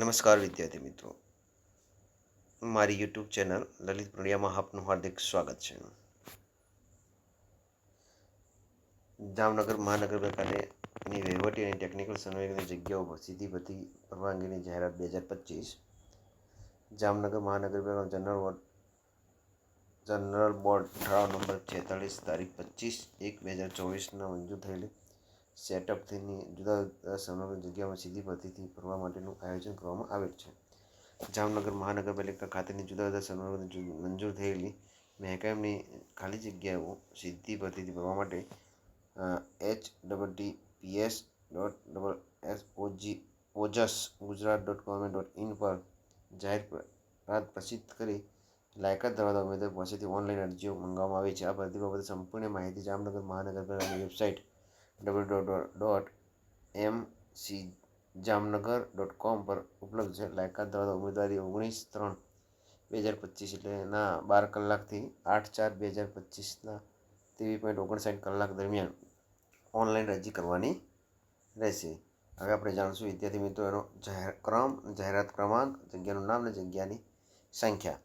નમસ્કાર વિદ્યાર્થી મિત્રો. મારી યુટ્યુબ ચેનલ લલિત પ્રણિયામાં આપનું હાર્દિક સ્વાગત છે. જામનગર મહાનગરપાલિકાની વહીવટી અને ટેકનિકલ સર્વેની જગ્યાઓ સીધી ભરતી પરવાનગીની જાહેરાત બે હજાર પચીસ. જામનગર મહાનગરપાલિકા જનરલ વોર્ડ, જનરલ બોર્ડ ઠરાવ નંબર છેતાળીસ તારીખ પચીસ એક બે હજાર ચોવીસના મંજૂર થયેલી સેટઅપથી જુદા જુદા સમગ્ર જગ્યામાં સીધી ભરતીથી ભરવા માટેનું આયોજન કરવામાં આવેલ છે. જામનગર મહાનગરપાલિકા ખાતેની જુદા જુદા સમગ્ર મંજૂર થયેલી મહેકામની ખાલી જગ્યાઓ સીધી ભરતીથી ભરવા માટે H double T PS dot double S OG Ojas Gujarat dot government dot in પર જાહેરાત પ્રસિદ્ધ કરી લાયકાત ધરાવતા ઉમેદવાર પાસેથી ઓનલાઈન અરજીઓ મંગાવવામાં આવી છે. આ ભરતી બાબતે સંપૂર્ણ માહિતી જામનગર મહાનગરપાલિકાની website double dot dot M C Jamnagar dot com પર ઉપલબ્ધ છે. લાયકાત ધરાવતા ઉમેદવારી ઓગણીસ ત્રણ બે હજાર પચીસ એટલે ના બાર કલાકથી આઠ ચાર બે હજાર પચીસના ત્રેવીસ પોઈન્ટ ઓગણસાઠ કલાક દરમિયાન ઓનલાઈન અરજી કરવાની રહેશે. હવે આપણે જાણીશું વિદ્યાર્થી મિત્રો એનો જાહેર ક્રમ, જાહેરાત ક્રમાંક, જગ્યાનું નામ અને જગ્યાની સંખ્યા.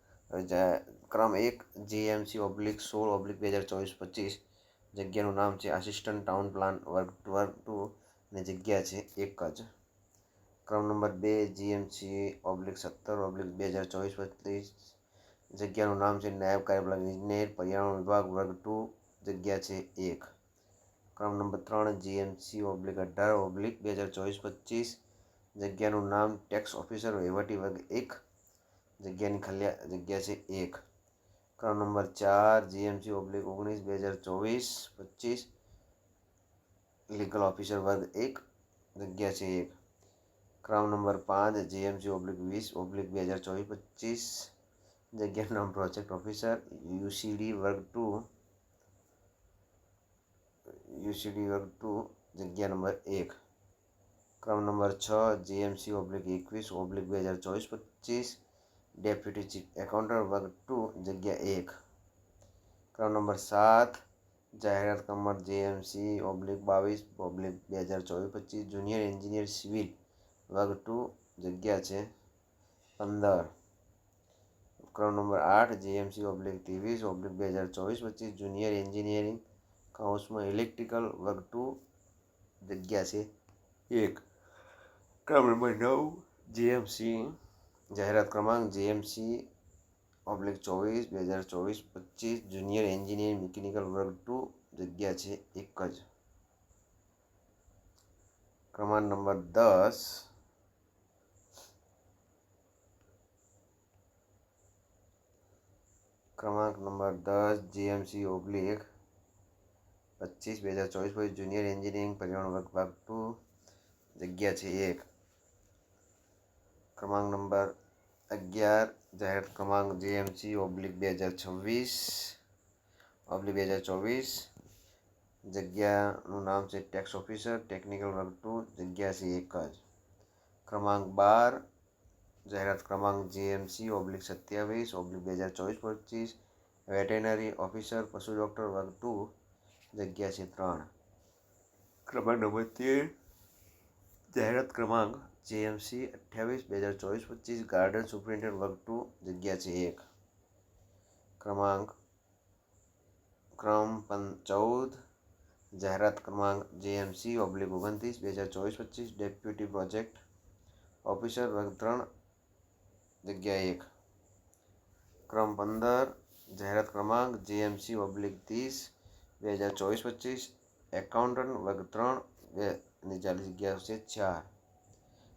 ક્રમ એક, જીએમસી ઓબ્લિક સોળ ઓબ્લિક બે હજાર ચોવીસ પચીસ જગ્યાનું નામ છે આસિસ્ટન્ટ ટાઉન પ્લાન વર્ક વર્ગ ટુ અને જગ્યા છે એક જ. ક્રમ નંબર બે, જીએમસી ઓબ્લિક સત્તર, ઓબ્લિક બે હજાર ચોવીસ પચીસ જગ્યાનું નામ છે નાયબ કાર્યપાલક ઇજનેર, પર્યાવરણ વિભાગ વર્ગ ટુ, જગ્યા છે એક. ક્રમ નંબર ત્રણ, જીએમસી ઓબ્લિક અઢાર, ઓબ્લિક બે હજાર ચોવીસ પચીસ જગ્યાનું નામ ટેક્સ ઓફિસર વહીવટી વર્ગ એક. જગ્યાની ખાલી જગ્યા છે એક. ક્રમ નંબર ચાર જીએમસી ઓબ્લિક ઓગણીસ બે હજાર ચોવીસ પચીસ લીગલ ઓફિસર વર્ગ એક જગ્યા છે એક ક્રમ નંબર પાંચ જીએમસી ઓબ્લિક વીસ ઓબ્લિક બે હજાર ચોવીસ પચીસ જગ્યાનું નામ પ્રોજેક્ટ ઓફિસર યુસીડી વર્ગ ટુ યુસીડી વર્ગ ટુ જગ્યા નંબર એક ક્રમ નંબર છ જીએમસી ઓબ્લિક એકવીસ ઓબ્લિક બે હજાર ચોવીસ પચીસ ડેપ્યુટી ચીફ એકાઉન્ટન્ટ વર્ગ ટુ જગ્યા એક ક્રમ નંબર સાત જાહેરાત કમર જેએમસી ઓબ્લિક બાવીસ ઓબ્લિક બે હજાર ચોવીસ પચીસ જુનિયર એન્જિનિયર સિવિલ વર્ગ ટુ જગ્યા છે પંદર ક્રમ નંબર આઠ જેએમસી ઓબ્લિક ત્રેવીસ ઓબ્લિક બે હજાર ચોવીસ પચીસ જુનિયર એન્જિનિયરિંગ કાઉન્સમાં ઇલેક્ટ્રિકલ વર્ગ ટુ જગ્યા છે એક ક્રમ નંબર નવ જીએમસી જાહેરાત ક્રમાંક જીએમસી ઓબ્લિક ચોવીસ બે હજાર ચોવીસ પચીસ જુનિયર એન્જિનિયર મિકેનિકલ વર્ગ ટુ જગ્યા છે એક જ ક્રમાંક નંબર દસ ક્રમાંક નંબર દસ જીએમસી ઓબ્લિક પચીસ બે હજાર ચોવીસ પછી જુનિયર એન્જિનિયરિંગ પર્યાવરણ વર્ગ ભાગ ટુ જગ્યા છે એક ક્રમાંક નંબર અગિયાર, જાહેર ક્રમાંક જેએમસી ઓબ્લિક બે હજાર છવ્વીસ, ઓબ્લિક બે હજાર ચોવીસ. જગ્યાનું નામ છે ટેક્સ ઓફિસર, ટેકનિકલ વર્ગ ટુ, જગ્યા છે એક જ. ક્રમાંક બાર, જાહેરાત ક્રમાંક જેએમસી ઓબ્લિક સત્યાવીસ, ઓબ્લિક બે હજાર ચોવીસ પચીસ. વેટેનરી ઓફિસર, પશુ ડૉક્ટર વર્ગ ટુ, જગ્યા છે ત્રણ. ક્રમાંક નંબર તેર જાહેરાત ક્રમાંક જેએમસી અઠ્યાવીસ બે હજાર ચોવીસ પચીસ ગાર્ડન સુપ્રિન્ટેન્ડન્ટ વર્ગ ટુ જગ્યા છે એક ક્રમાંક ક્રમ પં ચૌદ જાહેરાત ક્રમાંક જેએમસી ઓબ્લિક ઓગણત્રીસ બે હજાર ચોવીસ પચીસ ડેપ્યુટી પ્રોજેક્ટ ઓફિસર વર્ગ ત્રણ જગ્યા એક ક્રમ પંદર જાહેરાત ક્રમાંક જેએમસી ઓબ્લિક ત્રીસ બે હજાર ચોવીસ પચીસ એકાઉન્ટન્ટ વર્ગ ત્રણ બે ની ચાલીસ જગ્યા છે ચાર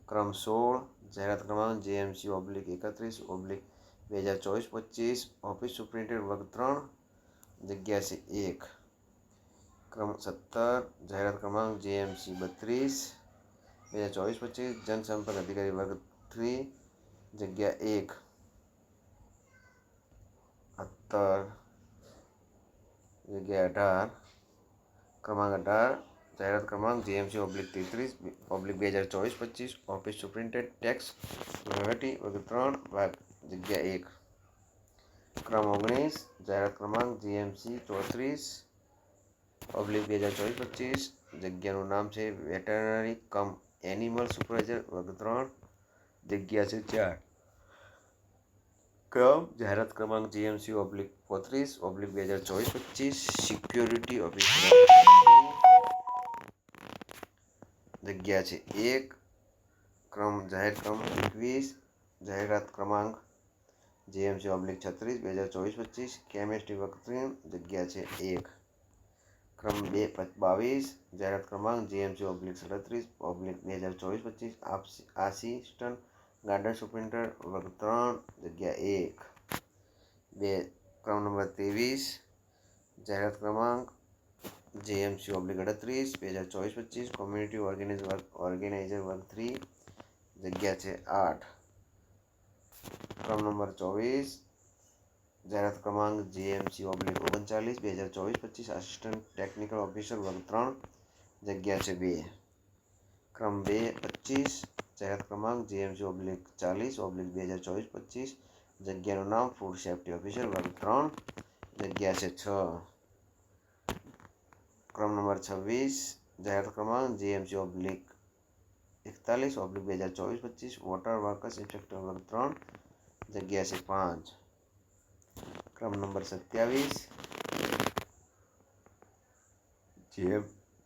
ક્રમ સોળ જાહેરાત ક્રમાંક જેએમસી ઓબ્લિક એકત્રીસ ઓબ્લિક બે હજાર ચોવીસ પચીસ ઓફિસ સુપ્રિન્ટેન્ડન્ટ વર્ગ ત્રણ જગ્યા છે એક ક્રમ સત્તર જાહેરાત ક્રમાંક જેએમસી બત્રીસ બે હજાર ચોવીસ પચીસ જનસંપર્ક અધિકારી વર્ગ થ્રી જગ્યા એક સત્તર જગ્યા અઢાર ક્રમાંક અઢાર જાહેરાત ક્રમાંક જીએમસી ઓબ્લિક તેત્રીસ ઓબ્લિક બે હજાર ચોવીસ પચીસ ઓફિસ સુપ્રિન્ટેન્ડન્ટ ટેક્સ વહીવટી વર્ગ ત્રણ ભાગ જગ્યા એક ક્રમ ઓગણીસ જાહેરાત ક્રમાંક જીએમસી ચોત્રીસ ઓબ્લિક બે હજાર ચોવીસ પચીસ જગ્યાનું નામ છે વેટરનરી કમ એનિમલ સુપરવાઇઝર વર્ગ ત્રણ જગ્યા છે ચાર ક્રમ જાહેરાત ક્રમાંક જીએમસી ઓબ્લિક પોત્રીસ ઓબ્લિક બે હજાર ચોવીસ પચીસ સિક્યોરિટી ઓફિસર જગ્યા છે એક ક્રમ જાહેર ક્રમ એકવીસ જાહેરાત ક્રમાંક જીએમસી ઓબ્લિક છત્રીસ બે હજાર ચોવીસ પચીસ કેમેસ્ટ્રી વક્ત્રીન જગ્યા છે એક ક્રમ બે બાવીસ જાહેરાત ક્રમાંક જીએમસી ઓબ્લિક સડત્રીસ ઓબ્લિક બે હજાર ચોવીસ પચીસ આસિસ્ટન્ટ ગાર્ડન સુપ્રિન્ટર વર્ગ ત્રણ જગ્યા એક બે ક્રમ નંબર ત્રેવીસ જાહેરાત ક્રમાંક જેએમસી ઓબ્લિક અડત્રીસ બે હજાર ચોવીસ પચીસ કોમ્યુનિટી ઓર્ગેનાઇઝ વર્ગ ઓર્ગેનાઇઝર વર્ગ થ્રી જગ્યા છે આઠ ક્રમ નંબર ચોવીસ જાહેરાત ક્રમાંક જીએમસી ઓબ્લિક ઓગણચાલીસ બે હજાર ચોવીસ પચીસ આસિસ્ટન્ટ ટેકનિકલ ઓફિસર વર્ગ ત્રણ જગ્યા છે બે ક્રમ બે પચીસ જાહેરાત ક્રમાંક જીએમસી ઓબ્લિક ચાલીસ ઓબ્લિક બે હજાર ચોવીસ પચીસ જગ્યાનું નામ ફૂડ સેફ્ટી ઓફિસર વર્ગ ત્રણ જગ્યા છે છ ક્રમ નંબર છવ્વીસ જાહેરાત ક્રમાંક જીએમસી ઓબ્લિક એકતાલીસ ઓબ્લિક બે હજાર ચોવીસ પચીસ વોટર વર્કર્સ ઇન્સ્પેક્ટર વર્ગ ત્રણ જગ્યા છે પાંચ ક્રમ નંબર સત્યાવીસ જે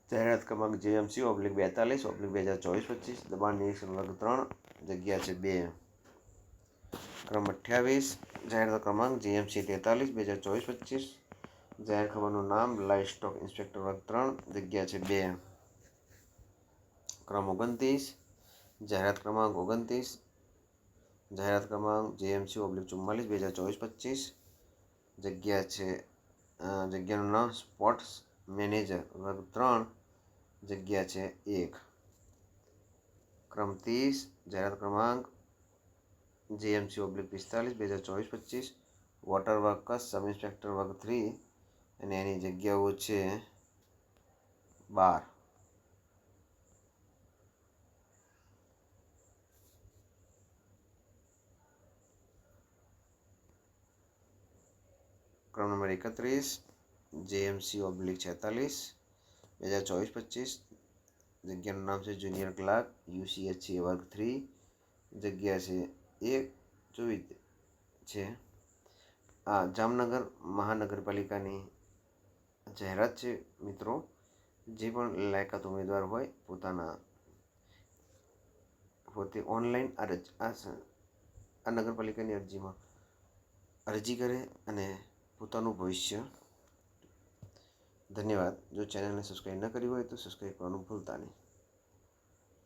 જાહેરાત ક્રમાંક જેએમસી ઓબ્લિક બેતાલીસ ઓબ્લિક બે હજાર ચોવીસ પચીસ દબાણ નિરીક્ષણ વર્ગ ત્રણ જગ્યા છે બે ક્રમ અઠ્યાવીસ જાહેરાત ક્રમાંક જીએમસી તેતાલીસ બે હજાર ચોવીસ પચીસ જાહેર ખબરનું નામ લાઇફ સ્ટોક ઇન્સ્પેક્ટર વર્ગ ત્રણ જગ્યા છે બે ક્રમ ઓગણત્રીસ જાહેરાત ક્રમાંક ઓગણત્રીસ જાહેરાત ક્રમાંક જેએમસી ઓબ્લિક ચુમ્માલીસ બે હજાર ચોવીસ પચીસ જગ્યા છે જગ્યાનું નામ સ્પોર્ટ્સ મેનેજર વર્ગ ત્રણ જગ્યા છે એક ક્રમ ત્રીસ જાહેરાત ક્રમાંક જીએમસી ઓબ્લિક પિસ્તાલીસ બે હજાર ચોવીસ પચીસ વોટર વર્કર્સ સબ ઇન્સ્પેક્ટર વર્ગ થ્રી અને એની જગ્યાઓ છે બાર. ક્રમ નંબર એકત્રીસ, જેએમસી ઓબ્લિક છેતાલીસ બે હજાર ચોવીસ, પચીસ. જગ્યાનું નામ છે જુનિયર ક્લાર્ક, યુસીએચસી વર્ગ થ્રી. જગ્યા છે એક, ચોવીસ છે. આ જામનગર મહાનગરપાલિકાની જાહેરાત છે, મિત્રો. જે પણ લાયકાત ઉમેદવાર હોય, પોતાના પોતે ઓનલાઈન અરજ આ નગરપાલિકાની અરજીમાં અરજી કરે અને પોતાનું ભવિષ્ય ધન્યવાદ. જો ચેનલને સબસ્ક્રાઈબ ન કરી હોય તો સબસ્ક્રાઈબ કરવાનું ભૂલતા નહીં.